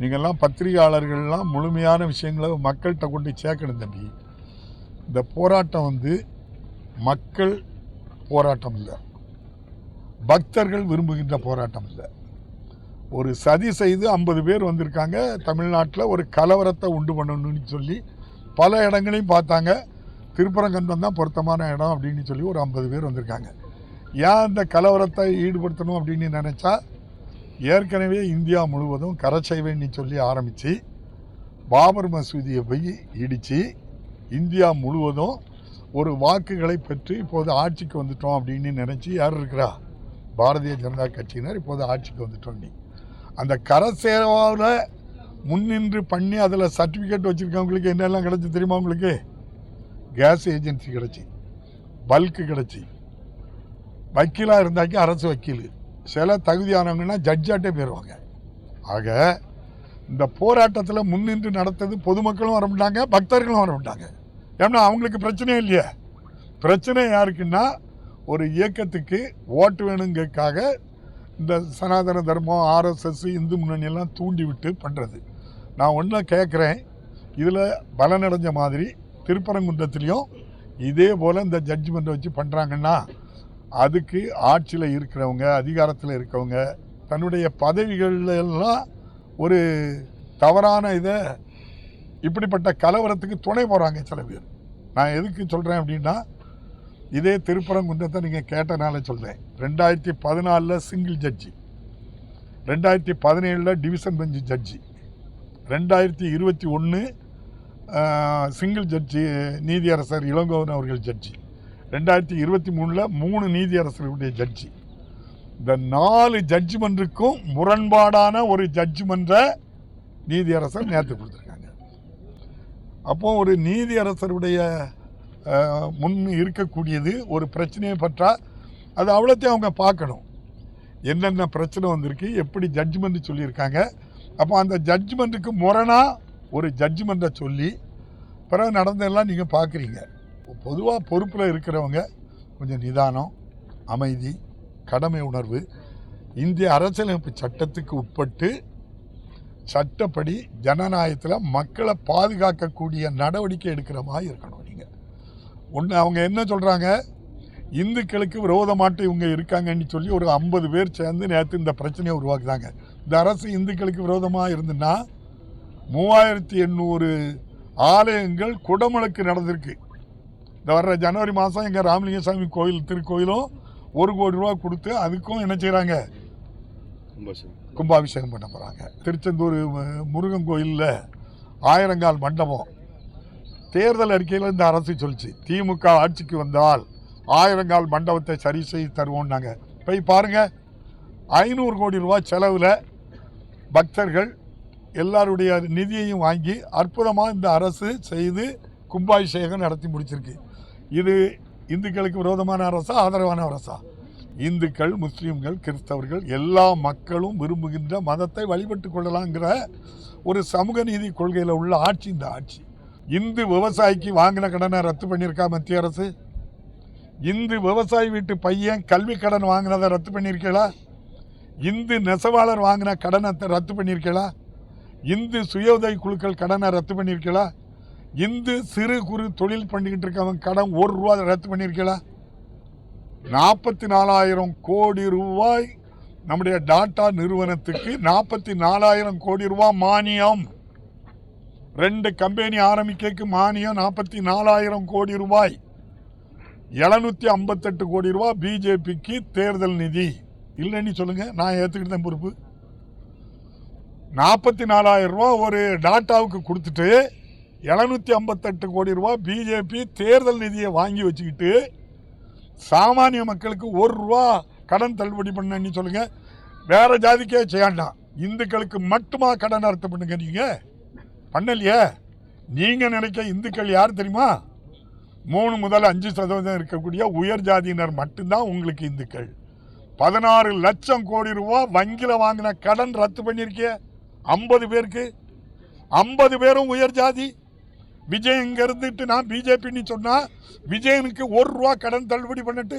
நீங்கள்லாம் பத்திரிகையாளர்கள்லாம் முழுமையான விஷயங்களை மக்கள்கிட்ட கொண்டு சேர்க்கணும் தம்பி. இந்த போராட்டம் வந்து மக்கள் போராட்டம் இல்லை. பக்தர்கள் விரும்புகின்ற போராட்டம் இல்லை. ஒரு சதி செய்து ஐம்பது பேர் வந்திருக்காங்க. தமிழ்நாட்டில் ஒரு கலவரத்தை உண்டு பண்ணணும்னு சொல்லி பல இடங்களையும் பார்த்தாங்க. திருப்பரங்கன்றம் தான் பொருத்தமான இடம் அப்படின்னு சொல்லி ஒரு ஐம்பது பேர் வந்திருக்காங்க. ஏன் அந்த கலவரத்தை ஈடுபடுத்தணும் அப்படின்னு நினச்சா ஏற்கனவே இந்தியா முழுவதும் கரச்சைவைன்னு சொல்லி ஆரம்பித்து பாபர் மசூதியை போய் இடித்து இந்தியா முழுவதும் ஒரு வாக்குகளை பெற்று இப்போது ஆட்சிக்கு வந்துட்டோம் அப்படின்னு நினச்சி யார் இருக்கிறா? பாரதிய ஜனதா கட்சியினர் இப்போது ஆட்சிக்கு வந்துட்டோம் நீ. அந்த கரசேவாவில் முன்னின்று பண்ணி அதில் சர்டிஃபிகேட் வச்சுருக்கவங்களுக்கு என்னெல்லாம் கிடச்சி தெரியுமா உங்களுக்கு? கேஸ் ஏஜென்சி கிடச்சி பல்க்கு கிடச்சி. வக்கீலாக இருந்தாக்கி அரசு வக்கீல். சில தகுதியானவங்கன்னா ஜட்ஜாட்டே போயிடுவாங்க ஆக இந்த போராட்டத்தில் முன்னின்று நடத்தது பொதுமக்களும் வர மாட்டாங்க பக்தர்களும் வர மாட்டாங்க. ஏன்னா அவங்களுக்கு பிரச்சனையே இல்லையே. பிரச்சனை யாருக்குன்னா ஒரு இயக்கத்துக்கு ஓட்டு வேணுங்கிறதுக்காக இந்த சனாதன தர்மம் ஆர்எஸ்எஸ் இந்து முன்னணி எல்லாம் தூண்டி விட்டு பண்ணுறது நான் ஒன்றை கேட்குறேன் இதில் பலனடைஞ்ச மாதிரி திருப்பரங்குன்றத்துலேயும் இதே போல் இந்த ஜட்ஜ்மெண்ட்டை வச்சு பண்ணுறாங்கன்னா அதுக்கு ஆட்சியில் இருக்கிறவங்க அதிகாரத்தில் இருக்கவங்க தன்னுடைய பதவிகள்ல எல்லாம் ஒரு தவறான இதை இப்படிப்பட்ட கலவரத்துக்கு துணை போகிறாங்க சில பேர். நான் எதுக்கு சொல்கிறேன் அப்படின்னா இதே திருப்பரங்குன்றத்தை நீங்கள் கேட்டனால சொல்கிறேன் ரெண்டாயிரத்தி பதினாலில் சிங்கிள் ஜட்ஜி ரெண்டாயிரத்தி பதினேழில் டிவிஷன் பெஞ்சு ஜட்ஜி ரெண்டாயிரத்தி இருபத்தி ஒன்று சிங்கிள் ஜட்ஜி நீதியரசர் இளங்கோவன் அவர்கள் ஜட்ஜி ரெண்டாயிரத்தி இருபத்தி மூணில் மூணு நீதியரசர்களுடைய ஜட்ஜி இந்த நாலு ஜட்ஜ்மெண்ட்டுக்கும் முரண்பாடான ஒரு ஜட்ஜ்மெண்ட்டை நீதியரசர் நேற்று கொடுத்துருக்காங்க. அப்போ ஒரு நீதியரசருடைய முன் இருக்கக்கூடியது ஒரு பிரச்சனையை பற்றா அது அவ்வளோத்தையும் அவங்க பார்க்கணும். என்னென்ன பிரச்சனை வந்திருக்கு எப்படி ஜட்ஜ்மெண்ட் சொல்லியிருக்காங்க. அப்போ அந்த ஜட்ஜ்மெண்ட்டுக்கு முரணாக ஒரு ஜட்ஜ்மெண்ட்டை சொல்லி பிறகு நடந்ததெல்லாம் நீங்கள் பார்க்குறீங்க. பொதுவாக பொறுப்பில் இருக்கிறவங்க கொஞ்சம் நிதானம் அமைதி கடமை உணர்வு இந்திய அரசியலமைப்பு சட்டத்துக்கு உட்பட்டு சட்டப்படி ஜனநாயகத்தில் மக்களை பாதுகாக்கக்கூடிய நடவடிக்கை எடுக்கிற மாதிரி இருக்கணும் நீங்கள் ஒன்று அவங்க என்ன சொல்கிறாங்க இந்துக்களுக்கு விரோதமாட்டு இவங்க இருக்காங்கன்னு சொல்லி ஒரு ஐம்பது பேர் சேர்ந்து நேற்று இந்த பிரச்சனையை உருவாக்குதாங்க இந்த அரசு இந்துக்களுக்கு விரோதமாக இருந்துன்னா மூவாயிரத்தி எண்ணூறு ஆலயங்கள் குடமுழுக்கு நடந்திருக்கு. இந்த வர்ற ஜனவரி மாதம் எங்கள் ராமலிங்கசாமி கோயில் திருக்கோயிலும் ஒரு கோடி ரூபா கொடுத்து அதுக்கும் என்ன செய்கிறாங்க கும்பாபிஷேகம். பண்ண போகிறாங்க திருச்செந்தூர் முருகன் கோயிலில் ஆயிரங்கால் மண்டபம். தேர்தல் அறிக்கையில் இந்த அரசு சொல்லிச்சு திமுக ஆட்சிக்கு வந்தால் ஆயிரங்கால் மண்டபத்தை சரி செய்து தருவோம்னாங்க. போய் பாருங்கள் ஐநூறு கோடி ரூபா செலவில் பக்தர்கள் எல்லாருடைய நிதியையும் வாங்கி அற்புதமாக இந்த அரசு செய்து கும்பாபிஷேகம் நடத்தி முடிச்சிருக்கு. இது இந்துக்களுக்கு விரோதமான அரசா ஆதரவான அரசா? இந்துக்கள் முஸ்லீம்கள் கிறிஸ்தவர்கள் எல்லா மக்களும் விரும்புகின்ற மதத்தை வழிபட்டு கொள்ளலாங்கிற ஒரு சமூக நீதி கொள்கையில் உள்ள ஆட்சி இந்த ஆட்சி. இந்து விவசாயிக்கு வாங்கின கடனை ரத்து பண்ணியிருக்கா மத்திய அரசு? இந்து விவசாயி வீட்டு பையன் கல்வி கடன் வாங்கினதை ரத்து பண்ணியிருக்கீங்களா இந்து நெசவாளர் வாங்கின கடனை ரத்து பண்ணியிருக்கீங்களா இந்து சுய உதவி குழுக்கள் கடனை ரத்து பண்ணியிருக்கீங்களா இந்து சிறு குறு தொழில் பண்ணிக்கிட்டு இருக்கவங்க கடன் ஒரு ரூபா ரத்து பண்ணியிருக்கல நாற்பத்தி நாலாயிரம் கோடி ரூபாய் நம்முடைய டாட்டா நிறுவனத்துக்கு நாற்பத்தி நாலாயிரம் கோடி ரூபாய் மானியம். ரெண்டு கம்பெனி ஆரம்பிக்க மானியம் நாற்பத்தி நாலாயிரம் கோடி ரூபாய். எழுநூத்தி ஐம்பத்தெட்டு கோடி ரூபாய் பிஜேபிக்கு தேர்தல் நிதி. இல்லைன்னு சொல்லுங்க நான் ஏற்றுக்கிட்டு தான் பொறுப்பு. நாற்பத்தி நாலாயிரம் ரூபா ஒரு டாட்டாவுக்கு கொடுத்துட்டு எழுநூற்றி ஐம்பத்தெட்டு கோடி ரூபா பிஜேபி தேர்தல் நிதியை வாங்கி வச்சுக்கிட்டு சாமானிய மக்களுக்கு ஒரு ரூபா கடன் தள்ளுபடி பண்ணி சொல்லுங்க. வேற ஜாதிக்கே செய்யாண்டாம் இந்துக்களுக்கு மட்டுமா கடன் அர்த்தம் பண்ணுங்க நீங்க பண்ணலையே. நீங்க நினைக்க இந்துக்கள் யார் தெரியுமா? மூணு முதல் அஞ்சு சதவீதம் இருக்கக்கூடிய உயர் ஜாதியினர் மட்டும்தான் உங்களுக்கு இந்துக்கள். பதினாறு லட்சம் கோடி ரூபா வங்கியில் வாங்கின கடன் ரத்து பண்ணியிருக்கே ஐம்பது பேருக்கு. ஐம்பது பேரும் உயர் ஜாதி. விஜய் இங்கே இருந்துட்டு நான் பிஜேபின்னு சொன்னால் விஜயனுக்கு ஒரு ரூபா கடன் தள்ளுபடி பண்ணிட்டு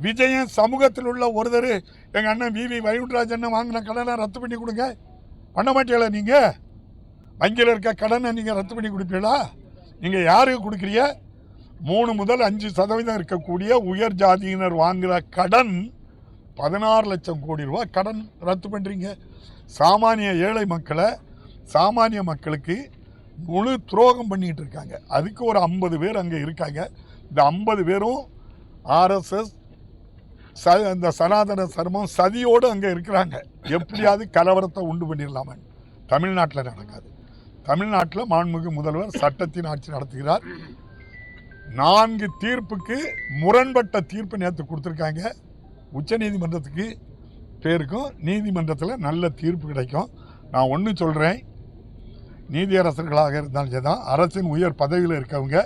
விஜயன் சமூகத்தில் உள்ள ஒருத்தர் எங்கள் அண்ணன் விவி வி வைகுண்டராஜன் வாங்கின கடனை ரத்து பண்ணி கொடுங்க. பண்ண மாட்டீங்களா நீங்கள் வங்கியில் இருக்க கடனை நீங்கள் ரத்து பண்ணி கொடுப்பீங்களா? நீங்கள் யாருக்கு கொடுக்குறீங்க? மூணு முதல் அஞ்சு சதவீதம் இருக்கக்கூடிய உயர் ஜாதியினர் வாங்குகிற கடன் பதினாறு லட்சம் கோடி ரூபா கடன் ரத்து பண்ணுறீங்க சாமானிய ஏழை மக்களை சாமானிய மக்களுக்கு முழு துரோகம் பண்ணிகிட்டு இருக்காங்க. அதுக்கு ஒரு ஐம்பது பேர் அங்கே இருக்காங்க. இந்த ஐம்பது பேரும் ஆர்எஸ்எஸ் ச இந்த சனாதன சர்மம் சதியோடு அங்கே இருக்கிறாங்க. எப்படியாவது கலவரத்தை உண்டு பண்ணிடலாமே. தமிழ்நாட்டில் நடக்காது. தமிழ்நாட்டில் மாண்புமிகு முதல்வர் சட்டத்தின் ஆட்சி நடத்துகிறார். நான்கு தீர்ப்புக்கு முரண்பட்ட தீர்ப்பு நேற்று கொடுத்துருக்காங்க. உச்ச நீதிமன்றத்துக்கு பேருக்கும் நீதிமன்றத்தில் நல்ல தீர்ப்பு கிடைக்கும். நான் ஒன்று சொல்கிறேன் நீதியரசர்களாக இருந்தாலும் சரிதான் அரசின் உயர் பதவியில் இருக்கவங்க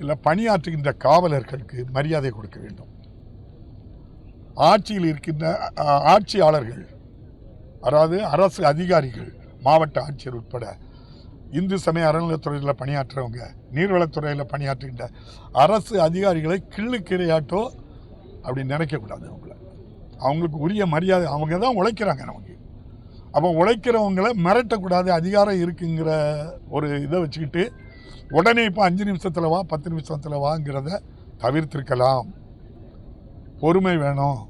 இல்லை பணியாற்றுகின்ற காவலர்களுக்கு மரியாதை கொடுக்க வேண்டும். ஆட்சியில் இருக்கின்ற ஆட்சியாளர்கள் அதாவது அரசு அதிகாரிகள் மாவட்ட ஆட்சியர் உட்பட இந்து சமய அறநிலையத்துறையில் பணியாற்றுறவங்க நீர்வளத்துறையில் பணியாற்றுகின்ற அரசு அதிகாரிகளை கிள்ளுக்கிரையாட்டோ அப்படி நினைக்கக்கூடாது அவங்கள. அவங்களுக்கு உரிய மரியாதை அவங்க தான் உழைக்கிறாங்க நமக்கு. அப்போ உழைக்கிறவங்களை மிரட்டக்கூடாது அதிகாரம் இருக்குங்கிற ஒரு இதை வச்சுக்கிட்டு உடனே இப்போ அஞ்சு நிமிஷத்தில் வா பத்து நிமிஷத்தில் வாங்கிறத தவிர்த்திருக்கலாம். பொறுமை வேணும்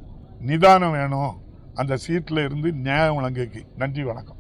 நிதானம் வேணும். அந்த சீட்டில் இருந்து நியாயம் வழங்குக்கு நன்றி வணக்கம்.